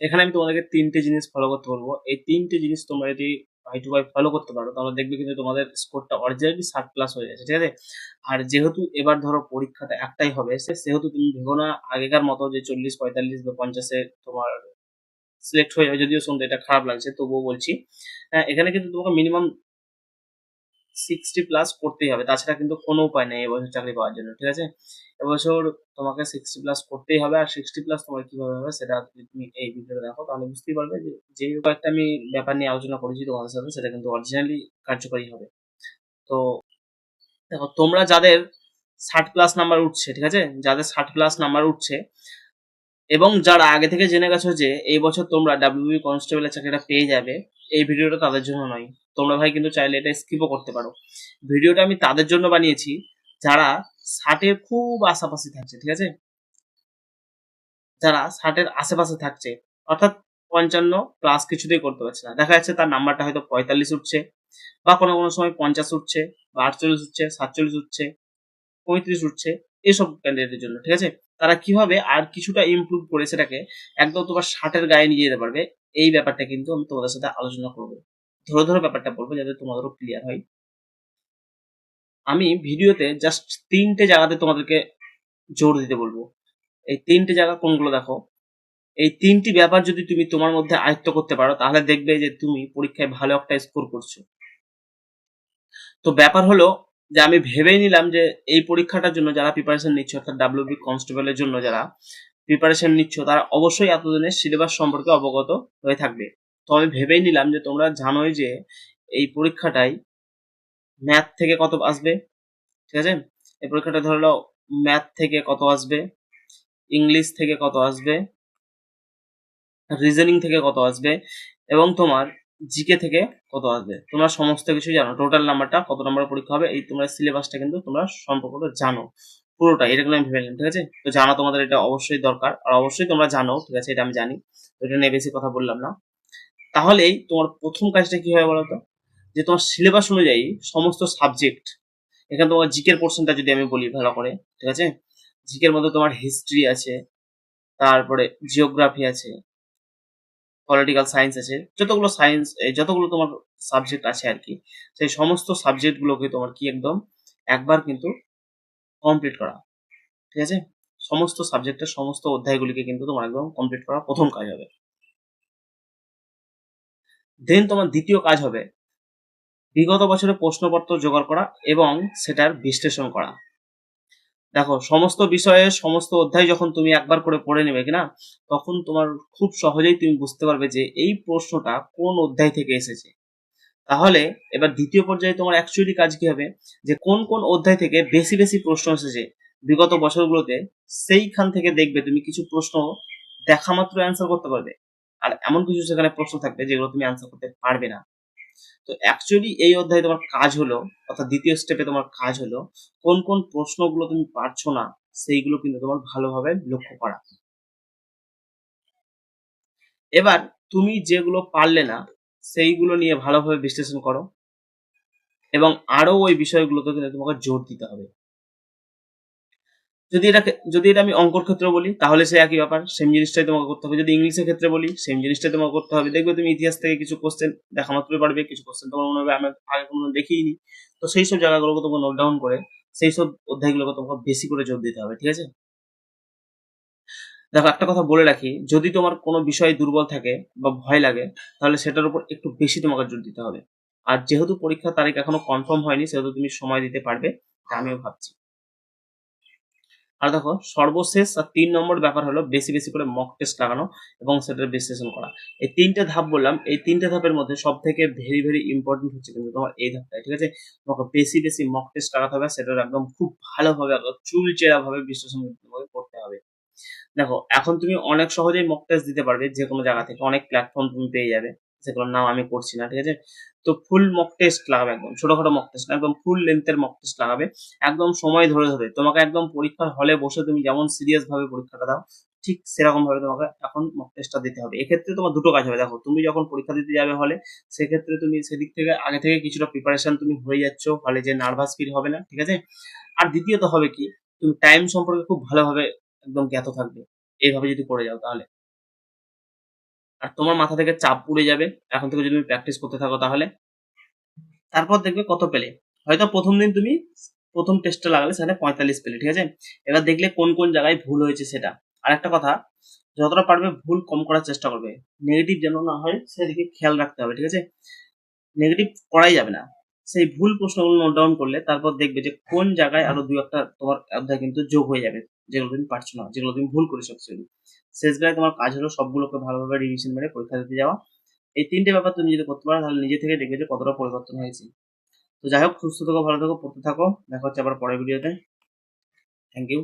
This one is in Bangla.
এখানে আমি তোমাদেরকে তিনটে জিনিস ফলো করতে বলব। এই তিনটে জিনিস তোমরা যদি বাই টু ফলো করতে পারো তাহলে দেখবে কিন্তু তোমাদের স্কোরটা অরিজিনালি সাত প্লাস হয়ে যাচ্ছে ঠিক আছে? আর যেহেতু এবার ধরো পরীক্ষাটা একটাই হবে সেহেতু তুমি ভেবো না আগেকার মতো যে চল্লিশ পঁয়তাল্লিশ বা পঞ্চাশে তোমার সিলেক্ট হয়ে যাবে যদিও শুনতে এটা খারাপ লাগছে তবুও বলছি। হ্যাঁ, এখানে কিন্তু তোমাকে মিনিমাম সিক্সটি প্লাস করতেই হবে। তাছাড়া কিন্তু কোনো উপায় নেই এবছর চাকরি পাওয়ার জন্য, ঠিক আছে? এবছর তোমাকে সিক্সটি প্লাস করতেই হবে আর সিক্সটি প্লাস তোমার কীভাবে হবে সেটা যদি তুমি এই ভিডিওটা দেখো। তাহলে বুঝতেই পারবে যে যে কয়েকটা আমি ব্যাপার নিয়ে আলোচনা করেছি তোমাদের সাথে, সেটা কিন্তু অরিজিনালি কার্যকরী হবে। তো দেখো, তোমরা যাদের ষাট প্লাস নাম্বার উঠছে, ঠিক আছে? যাদের ষাট প্লাস নাম্বার উঠছে এবং যারা আগে থেকে জেনে গেছো যে এই বছর তোমরা ডাব্লিউবি কনস্টেবলের চাকরিটা পেয়ে যাবে, এই ভিডিওটা তাদের জন্য নয়। তোমরা ভাই কিন্তু চাইলে এটা স্কিপও করতে পারো। ভিডিওটা আমি তাদের জন্য বানিয়েছি যারা ষাটের খুব আশাপাশি থাকছে, ঠিক আছে? যারা ষাটের আশেপাশে থাকছে, অর্থাৎ পঞ্চান্ন প্লাস কিছুতেই করতে পারছে না। দেখা যাচ্ছে তার নাম্বারটা হয়তো পঁয়তাল্লিশ উঠছে বা কোনো কোনো সময় পঞ্চাশ উঠছে বা আটচল্লিশ উঠছে, সাতচল্লিশ উঠছে, পঁয়ত্রিশ উঠছে এইসব ক্যান্ডিডেটের জন্য, ঠিক আছে? তারা কীভাবে আর কিছুটা ইমপ্রুভ করে সেটাকে একদম তোমার ষাটের গায়ে নিয়ে যেতে পারবে, এই ব্যাপারটা কিন্তু আমি তোমাদের সাথে আলোচনা করব। ধরে ধরে ব্যাপারটা বলব যাতে তোমাদেরও ক্লিয়ার হয়। আমি ভিডিওতে জাস্ট তিনটে জায়গাতে তোমাদেরকে জোর দিতে বলব। এই তিনটে জায়গা কোনগুলো দেখো? এই তিনটি ব্যাপার যদি তুমি তোমার মধ্যে আয়ত্ত করতে পারো, তাহলে দেখবে যে তুমি পরীক্ষায় ভালো একটা স্কোর করছ। তো ব্যাপার হলো যে আমি ভেবেই নিলাম যে এই পরীক্ষাটার জন্য যারা প্রিপারেশন নিচ্ছ, অর্থাৎ ডাব্লিউবি কনস্টেবলের জন্য যারা প্রিপারেশন নিচ্ছ, তারা অবশ্যই এতদিনের সিলেবাস সম্পর্কে অবগত হয়ে থাকবে। তো আমি ভেবেই নিলাম যে তোমরা জানোই যে এই পরীক্ষাটাই ম্যাথ থেকে কত আসবে, ঠিক আছে? এই পরীক্ষাটা ধরে ম্যাথ থেকে কত আসবে ইংলিশ থেকে কত আসবে রিজনিং থেকে কত আসবে, এবং তোমার জিকে থেকে কত আসবে? তোমরা সমস্ত কিছু জানো। টোটাল নাম্বারটা কত নাম্বার পরীক্ষা হবে? এই তোমরা সিলেবাসটা কিন্তু তোমরা সম্পর্কটা জানো। পুরোটা কিন্তু আমি ভেবে ঠিক আছে? তো জানা তোমাদের এটা অবশ্যই দরকার। আর অবশ্যই তোমরা জানো, ঠিক আছে? এটা আমি জানি। তো এটা নিয়ে বেশি কথা বললাম না। তাহলেই তোমার প্রথম কাজটা কি হবে বলতো? যে তোমার সিলেবাস অনুযায়ী সমস্ত সাবজেক্ট এখানে তোমার জিকের পোর্শনটা যদি আমি বলি ভালো করে, ঠিক আছে? জিকের মধ্যে তোমার হিস্ট্রি আছে, তারপরে জিওগ্রাফি আছে পলিটিক্যাল সায়েন্স আছে, যতগুলো সায়েন্স যতগুলো তোমার সাবজেক্ট আছে আর কি, সেই সমস্ত সাবজেক্টগুলোকে তোমার কি একদম একবার কিন্তু কমপ্লিট করা। ঠিক আছে? সমস্ত সাবজেক্টের সমস্ত অধ্যায়গুলিকে কিন্তু তোমার একদম কমপ্লিট করা প্রথম কাজ হবে। দেন তোমার দ্বিতীয় কাজ হবে, বিগত বছরের প্রশ্নপত্র জোগাড় করা এবং সেটার বিশ্লেষণ করা। দেখো, সমস্ত বিষয়ে, সমস্ত অধ্যায় যখন তুমি একবার করে পড়ে নেবে কিনা, তখন তোমার খুব সহজেই তুমি বুঝতে পারবে যে এই প্রশ্নটা কোন অধ্যায় থেকে এসেছে। তাহলে এবার দ্বিতীয় পর্যায়ে তোমার অ্যাকচুয়ালি কাজ কি হবে? যে কোন কোন অধ্যায় থেকে বেশি বেশি প্রশ্ন এসেছে বিগত বছরগুলোতে, সেইখান থেকে দেখবে তুমি কিছু প্রশ্ন দেখা মাত্র অ্যান্সার করতে পারবে। আর এমন কিছু সেখানে প্রশ্ন থাকবে যেগুলো তুমি অ্যান্সার করতে পারবে না। তো অ্যাকচুয়ালি এই অধ্যায়ে তোমার কাজ হলো, অর্থাৎ দ্বিতীয় স্টেপে তোমার কাজ হলো, কোন কোন প্রশ্নগুলো তুমি পারছ না, সেইগুলো কিন্তু তোমার ভালোভাবে লক্ষ্য করা। এবার তুমি যেগুলো পারলে না, সেইগুলো নিয়ে ভালোভাবে বিশ্লেষণ করো এবং আরও ওই বিষয়গুলোতে কিন্তু তোমাকে জোর দিতে হবে। যদি এটাকে যদি এটা আমি অঙ্কর ক্ষেত্রে বলি, তাহলে সে একই ব্যাপার। সেম জিনিসটাই তোমাকে করতে হবে। যদি ইংলিশের ক্ষেত্রে বলি সেম জিনিসটাই তোমাকে করতে হবে। দেখবে তুমি ইতিহাস থেকে কিছু কোশ্চেন দেখা মাত্রই পারবে, কিছু কোশ্চেন তোমার মনে হবে আমি আগে কোনো দেখিনি। তো সেই সব জায়গাগুলোকে তোমাকে নোট ডাউন করে, সেই সব অধ্যায়গুলোকে তোমাকে বেশি করে জোর দিতে হবে, ঠিক আছে? দেখো, একটা কথা বলে রাখি, যদি তোমার কোনো বিষয়ে দুর্বল থাকে বা ভয় লাগে, তাহলে সেটার উপর একটু বেশি তোমাকে জোর দিতে হবে। আর যেহেতু পরীক্ষার তারিখ এখনও কনফার্ম হয়নি, সেহেতু তুমি সময় দিতে পারবে এটা আমিও ভাবছি। আর দেখো, সর্বশেষ আর তিন নম্বর ব্যাপার হলো বেশি বেশি করে মক টেস্ট লাগানো এবং সেটার বিশ্লেষণ করা। এই তিনটে ধাপ বললাম, এই তিনটে ধাপের মধ্যে সব থেকে ভেরি ভেরি ইম্পর্টেন্ট হচ্ছে কিন্তু তোমার এই ধাপটা, ঠিক আছে? তোমাকে বেশি বেশি মক টেস্ট লাগাতে হবে, সেটার একদম খুব ভালোভাবে চুলচেরা ভাবে বিশ্লেষণ তোমাকে করতে হবে। দেখো, এখন তুমি অনেক সহজেই মক টেস্ট দিতে পারবে যে কোনো জায়গা থেকে, অনেক প্ল্যাটফর্ম তুমি পেয়ে যাবে। সেগুলোর নাম আমি করছি না, ঠিক আছে? তো ফুল মক টেস্ট লাগাবে একদম, ছোটখাটো মক টেস্ট একদম ফুল লেন্থের মক টেস্ট লাগাবে। একদম সময় ধরে ধরে, তোমাকে একদম পরীক্ষার হলে বসে তুমি যেমন সিরিয়াস ভাবে পরীক্ষাটা দাও, ঠিক সেরকম ভাবে তোমাকে এখন মক টেস্টটা দিতে হবে। এক্ষেত্রে তোমার দুটো কাজ হবে, দেখো, তুমি যখন পরীক্ষা দিতে যাবে হলে সেক্ষেত্রে তুমি সেদিক থেকে, আগে থেকে কিছুটা প্রিপারেশন তুমি হয়ে যাচ্ছ হলে যে নার্ভাস ফিল হবে না, ঠিক আছে? আর দ্বিতীয়ত হবে কি, তুমি টাইম সম্পর্কে খুব ভালোভাবে একদম জ্ঞাত থাকবে, এইভাবে যদি করে যাও তাহলে। আর তোমার মাথা থেকে চাপ উড়ে যাবে। এখন থেকে যদি তুমি প্র্যাকটিস করতে থাকো তাহলে। তারপর দেখবে কত পেলে। হয়তো প্রথম দিন তুমি প্রথম টেস্টে লাগালে সেখানে পঁয়তাল্লিশ পেলে, ঠিক আছে? এবার দেখলে কোন কোন জায়গায় ভুল হয়েছে সেটা। আর একটা কথা, যতটা পারবে ভুল কম করার চেষ্টা করবে। নেগেটিভ যেন না হয়, সেদিকে খেয়াল রাখতে হবে, ঠিক আছে? নেগেটিভ করাই যাবে না। সেই ভুল প্রশ্নগুলো নোট ডাউন করলে তারপর দেখবে যে কোন জায়গায় আরও দু একটা তোমার অধ্যায় কিন্তু যোগ হয়ে যাবে। যেগুলো তুমি পারছ না, যেগুলো তুমি ভুল করেছ অ্যাকচুয়ালি শেষ বেলায় তোমার কাজ হলো সবগুলোকে ভালোভাবে রিভিশন মেরে পরীক্ষা দিতে যাওয়া। এই তিনটে ব্যাপার তুমি যদি করতে পারো, তাহলে নিজে থেকে দেখবে যে কতটা পরিবর্তন হয়েছে। তো যাই হোক, সুস্থ থাকো, ভালো থাকো, পড়তে থাকো। দেখা হচ্ছে আবার পরের ভিডিওতে থ্যাংক ইউ